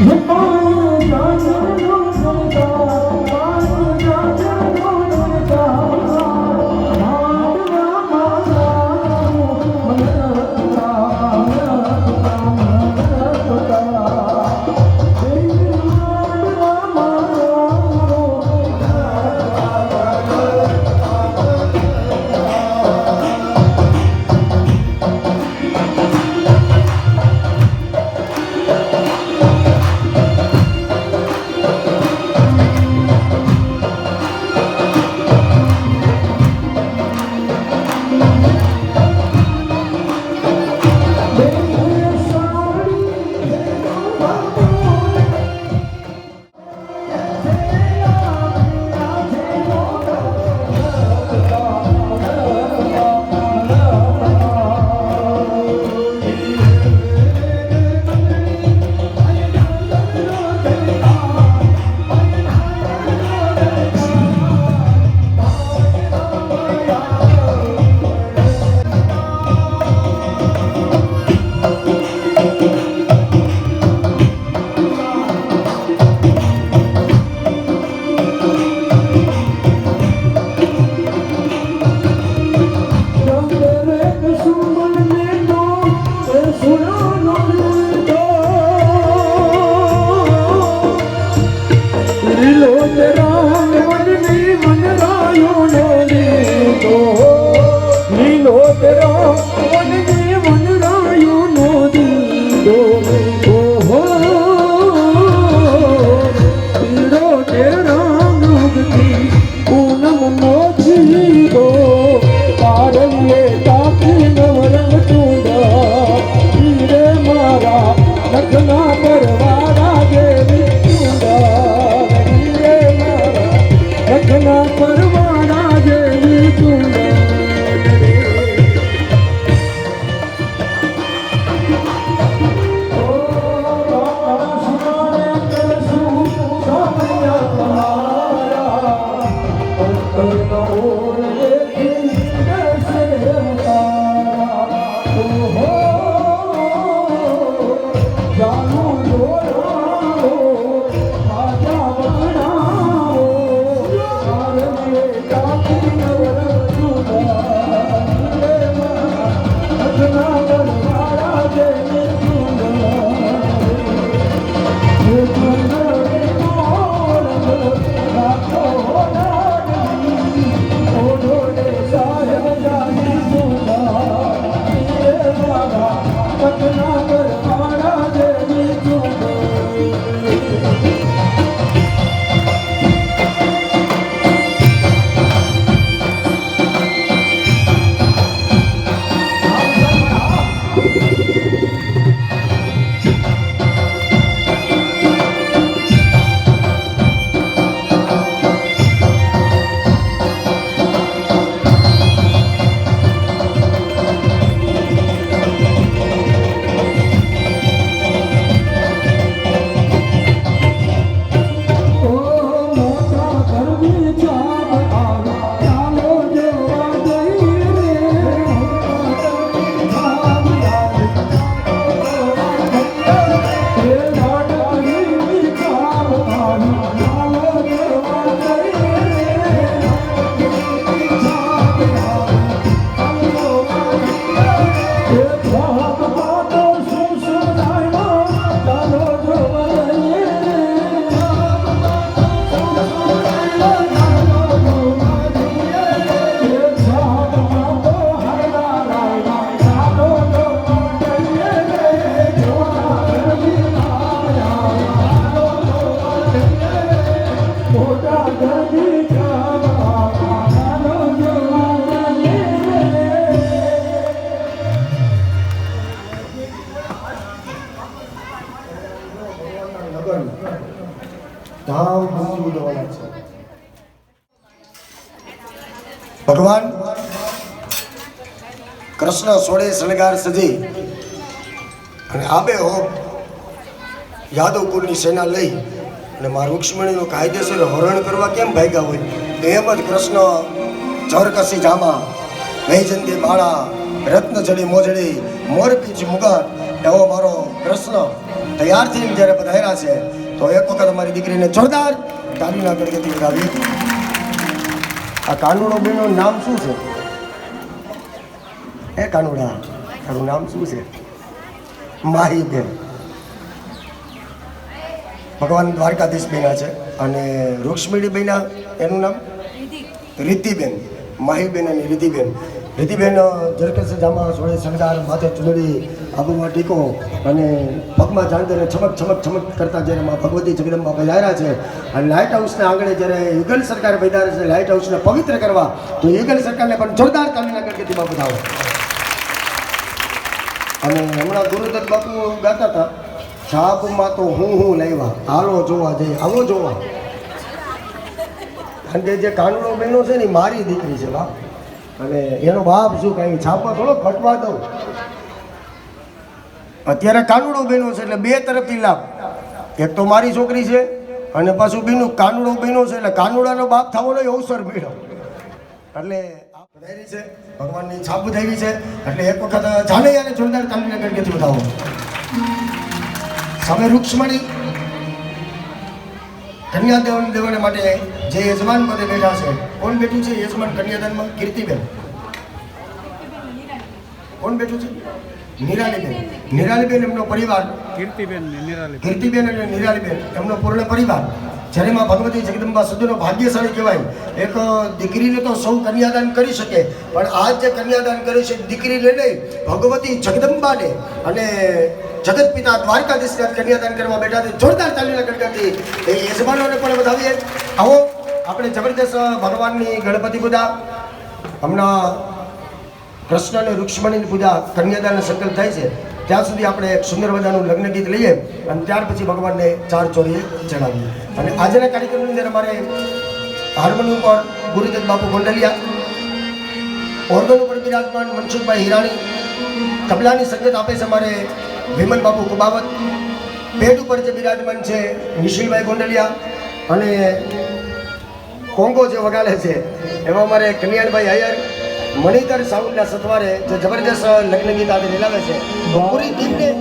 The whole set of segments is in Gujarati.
Goodbye. કૃષ્ણ સોળે શણગાર સજી અને આબે હોપ યાદવપુરની સેના લઈ અને મા રૂક્ષ્મણીનું કાયદેસર હરણ કરવા કેમ ભાગ્યા હોય? એમ જ કૃષ્ણ જરકસી જામા વૈજંતી માળા રત્નજડી મોજડી મોરપીંચ મુગટ, એવો મારો કૃષ્ણ તૈયાર થઈને જ્યારે પધાર્યા છે, તો એક વખત અમારી દીકરીને જોરદાર તાલીના ગણગતિ વધાવી આ કાનુડો બેનું નામ શું છે? હે કાનુડા તારું નામ શું છે? માહીબેન ભગવાન દ્વારકાધીશ બેના છે અને રૂક્ષ્મણી બેના એનું નામ? રીતિબેન. માહીબેન અને રીતિબેન. રીતિબેન જરકસ જામા સોળે સરદાર માથે ચુંદડી, આબુમાં ટીકો અને પગમાં જાણદરે છમક છમક છમક કરતા જ્યારે માં ભગવતી જગદંબા પધાર્યા છે અને લાઇટ હાઉસને આગળ જ્યારે યુગલ સરકાર પધારે છે લાઇટ હાઉસને પવિત્ર કરવા, તો યુગલ સરકારને પણ જોરદાર તાલીના બાબત બધાવો અને હમણાં ગુરુદત્ત બાપુ ગાતા હતા છાપમાં તો હું હું લાવ્યા હાલો જોવા જઈએ, આવો જોવા. કારણ કે જે કાનડો બહેનો છે ને મારી દીકરી છે, બાપ. અને એનો બાપ શું કાંઈ છાપમાં થોડો ફટવા દઉં. અત્યારે કાનુડો બહેનો છે, એટલે બે તરફથી લાભ. એક તો મારી છોકરી છે, અને પાછું બીનું કાનુડો બહેનો છે, એટલે કાનુડાનો બાપ નહીં, અવસર મળ્યો એટલે છે. ભગવાનની છાપ બધાવી છે. એટલે એક વખત જાને અને જોરદાર તાલીના ગણગતિ બતાવો. સામે રૂક્ષ્મણી કન્યાદાન દેવાને માટે જે યજમાન પદે બેઠા છે. કોણ બેઠું છે યજમાન કન્યાદાનમાં? કીર્તિબેન. કોણ બેઠું છે? નિરાલીબેન. નિરાલીબેન એમનો પરિવાર. કીર્તિબેન કીર્તિબેન અને નિરાલીબેન એમનો પૂર્ણ પરિવાર. જ્યારે માં ભગવતી જગદંબા સુધીનો ભાગ્યશાળી કહેવાય એક દીકરીને તો સૌ કન્યાદાન કરી શકે, પણ આ જે કન્યાદાન કર્યું છે દીકરીને નહીં ભગવતી જગદંબાને અને જગત પિતા દ્વારકાધીશને કન્યાદાન કરવા બેઠા છે, જોરદાર તાલીના ગણગતિ એ યજમાનોને પણ વધાવીએ. આવો, આપણે જબરદસ્ત ભગવાનની ગણપતિ પૂજા, હમણાં કૃષ્ણ અને રૂક્ષ્મણીની પૂજા કન્યાદાન સંકલ્પ થાય છે. ત્યાં સુધી આપણે એક સુંદર મજાનું લગ્ન ગીત લઈએ અને ત્યાર પછી ભગવાનને ચાર ચોરીએ ચડાવીએ. અને આજના કાર્યક્રમની અંદર અમારે હાર્મોનિયમ પર ગુરુદેવ બાપુ ગોંડલિયા, ઓર્ગન ઉપર બિરાજમાન મનસુખભાઈ હિરાણી, તબલાની સંગત આપે છે અમારે વિમન બાપુ કુબાવત, પેટ ઉપર જે બિરાજમાન છે નિશિલભાઈ ગોંડલિયા અને કોંગો જે વગાડે છે, એમાં અમારે કલ્યાણભાઈ અયર મણિધર સાઉન્ડના સથવારે જે જબરદસ્ત લગ્ન ગીત આજે રેલાવે છે. પૂરી ટીમને એક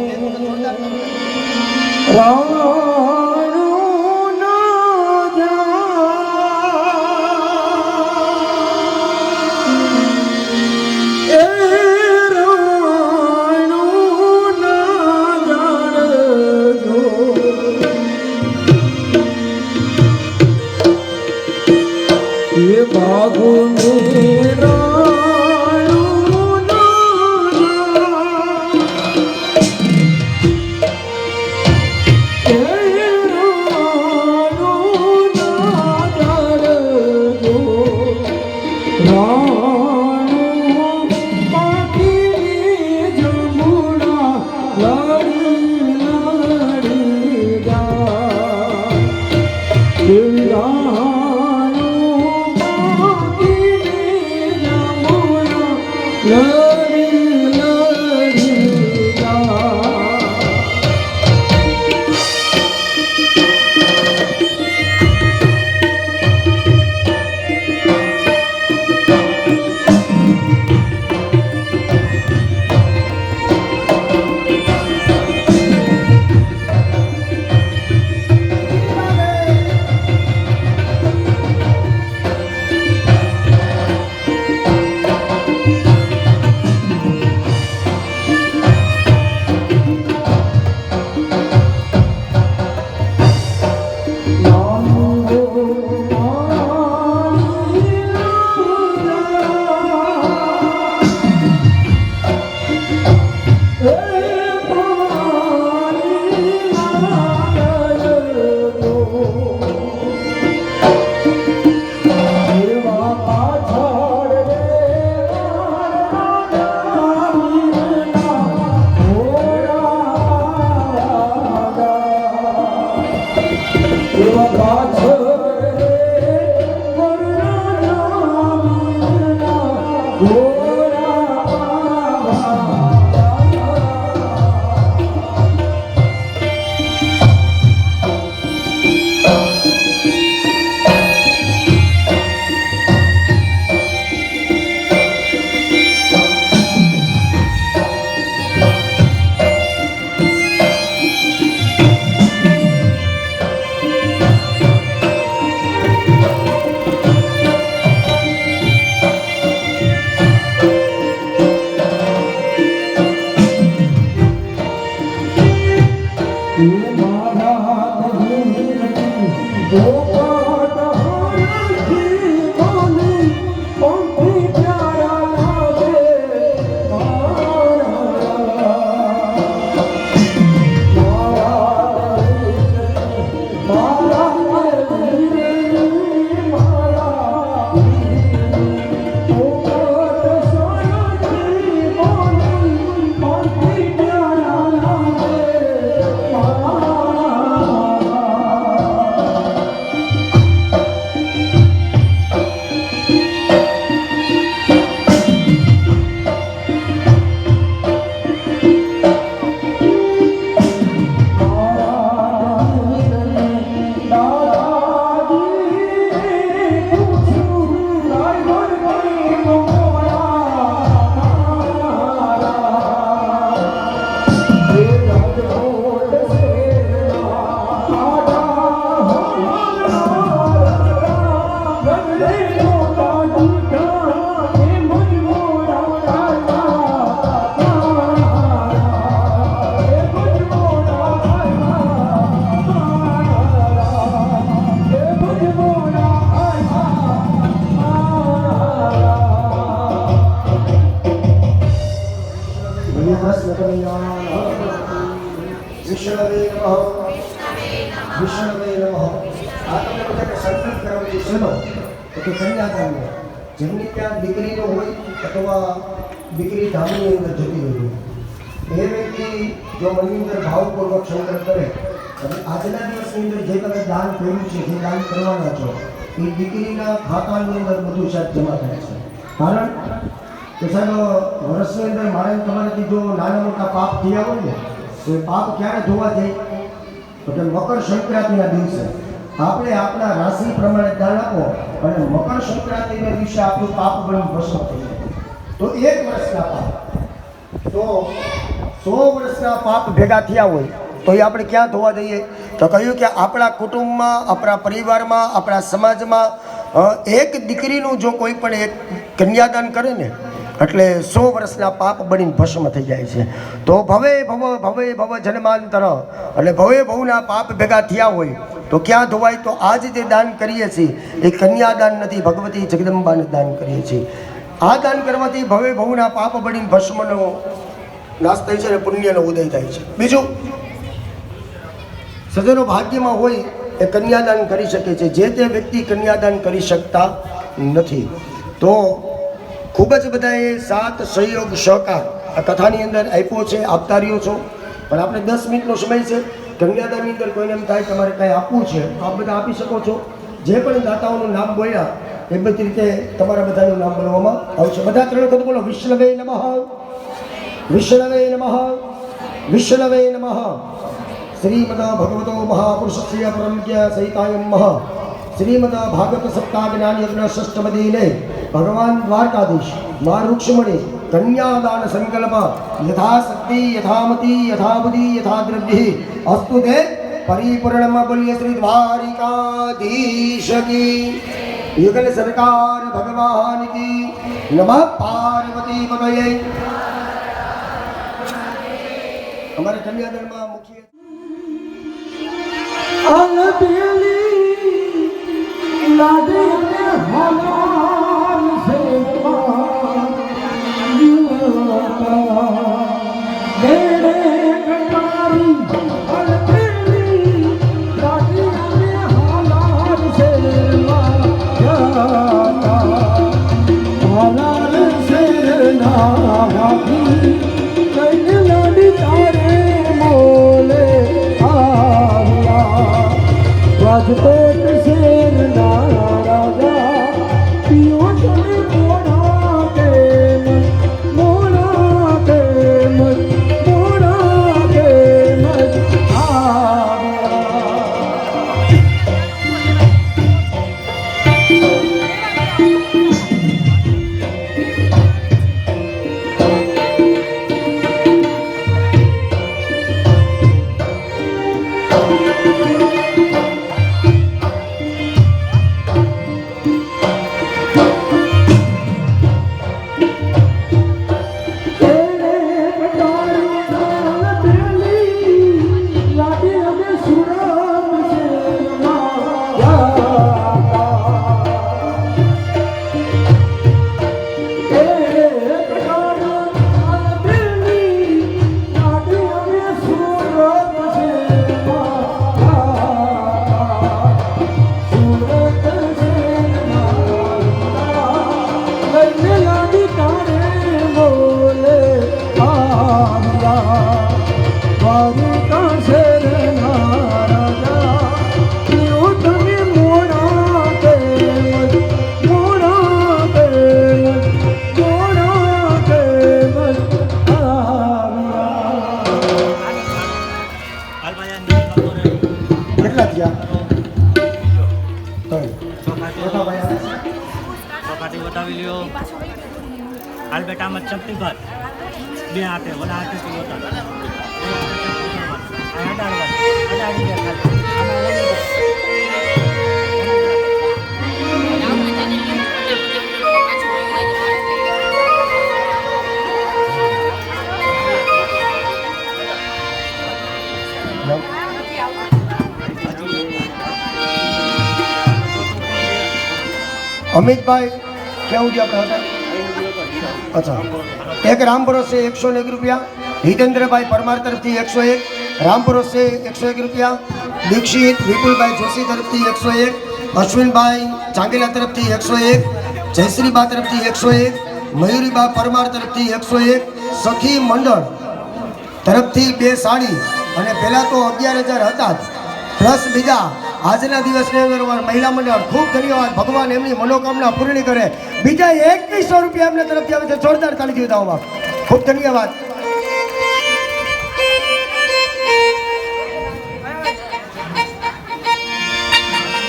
વિષ્ણવે નમઃ વિષ્ણવે નમઃ આ તમને બધા સંકલ્પ કરવાની છે શેનો તો કન્યાદાનનો જેમની ત્યાં દીકરીનો હોય અથવા દીકરી ધામની અંદર જતી હોય એ વ્યક્તિ જો મનની અંદર ભાવપૂર્વક સંકલ્પ કરે અને આજના દિવસની અંદર જે તમે દાન કર્યું છે જે દાન કરવાના છો એ દીકરીના ખાતાની અંદર બધું સાહેબ જમા થાય છે કારણ કે સાહેબ વર્ષની અંદર મારે તમારાથી જો નાના મોટા પાપ થયા હોય ને તો એ પાપ ક્યારે ધોવા જાય? તો કે મકર સંક્રાંતિના દિવસે. આપણે આપણા રાશિ પ્રમાણે દાન આપો, અને મકર સંક્રાંતિના દિવસે આપણું પાપ બની ભસ્મ થઈ જાય. તો એક વર્ષના પાપ. તો સો વર્ષના પાપ ભેગા થયા હોય, તો એ આપણે ક્યાં ધોવા જઈએ? તો કહ્યું કે આપણા કુટુંબમાં, આપણા પરિવારમાં, આપણા સમાજમાં એક દીકરીનું જો કોઈ પણ એક કન્યાદાન કરે ને એટલે સો વર્ષના પાપ બનીને ભસ્મ થઈ જાય છે. તો ભવે, ભવ ભવે, ભવ જન્માંતર. એટલે ભવે, ભવના પાપ ભેગા થયા હોય, તો ક્યાં ધોવાય? તો આજ જે દાન કરીએ છીએ, એ કન્યાદાન નથી, ભગવતી જગદંબાને દાન કરીએ છીએ. આ દાન કરવાથી ભવે, ભવના પાપ બનીને ભસ્મનો નાશ થાય છે અને પુણ્યનો ઉદય થાય છે. બીજું સજનો ભાગ્યમાં હોય, એ કન્યાદાન કરી શકે છે. જે તે વ્યક્તિ કન્યાદાન કરી શકતા નથી. તો ખૂબ જ બધાએ સાત સહયોગ સહકાર આ કથાની અંદર આપ્યો છે આપતા રહ્યો છો. પણ આપણે દસ મિનિટનો સમય છે. કન્યાદાનની અંદર કોઈને એમ થાય તમારે કાંઈ આપવું છે, તો આપ બધા આપી શકો છો. જે પણ દાતાઓનું નામ બોલ્યા, એ બધી રીતે તમારા બધાનું નામ બોલવામાં આવશે. બધા ત્રણ વખત બોલો વિષ્ણવે નમઃ. વિષ્ણવે નમઃ. વિષ્ણવે નમઃ. શ્રીમદા ભગવતો મહાપુરુષસ્ય પરમજ્ઞ સહિતાય મહ શ્રીમદા ભાગવત સપ્તાહ જ્ઞાન યજ્ઞ ષષ્ઠમ દિને ભગવાન દ્વારકાધીશ મા રૂક્ષ્મણી કન્યાદાન સંકલ્પ, યથાશક્તિ, યથામતિ, યથાબુદ્ધિ, યથાદ્રવ્ય અસ્તુ તે પરિપૂર્ણમાં બોલીએ શ્રી દ્વારિકાધીશ કી યુગલ સરકાર ભગવાન કી. નમઃ પાર્વતી પતયે અમારા કન્યાદાનમાં મુખ્ય અલબેલી લાડે ને દેડે કટારી ચોપાટી બતાવી લ્યો. હાલ બેટા મત ચપટી કર બે હાથે વડા હાથે અમિતભાઈ કેવું છે આપણે હતા? અચ્છા. એક રામ ભરોસે એકસો એક રૂપિયા, હિતેન્દ્રભાઈ પરમાર તરફથી એકસો એક, રામ ભરોસે એકસો એક રૂપિયા, દીક્ષિત વિપુલભાઈ જોશી તરફથી એકસો એક, અશ્વિનભાઈ ચાંગેલા તરફથી એકસો એક, જયશ્રીબા તરફથી એકસો એક, મયુરીબા પરમાર તરફથી એકસો એક, સખી મંડળ તરફથી બે સાડી અને પહેલાં તો અગિયાર હજાર હતા જ. પ્લસ બીજા આજના દિવસની અંદર મહિલા મંડળ ખૂબ ધન્યવાદ. ભગવાન એમની મનોકામના પૂર્ણ કરે. બીજા એકવીસો રૂપિયા એમને તરફથી આવે છે જોરદાર તાળી જીવતાઓમાં. ખૂબ ધન્યવાદ.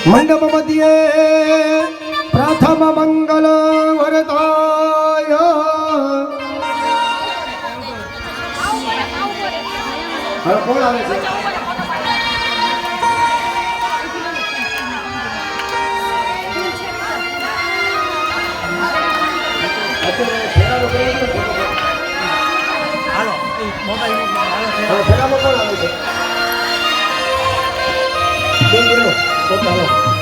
મંડપ મધ્યે પ્રથમ મંગલ વરદાય કોણ આવે છે? પેલામાં કોણ આવે છે. બેનો ઓકે હાલો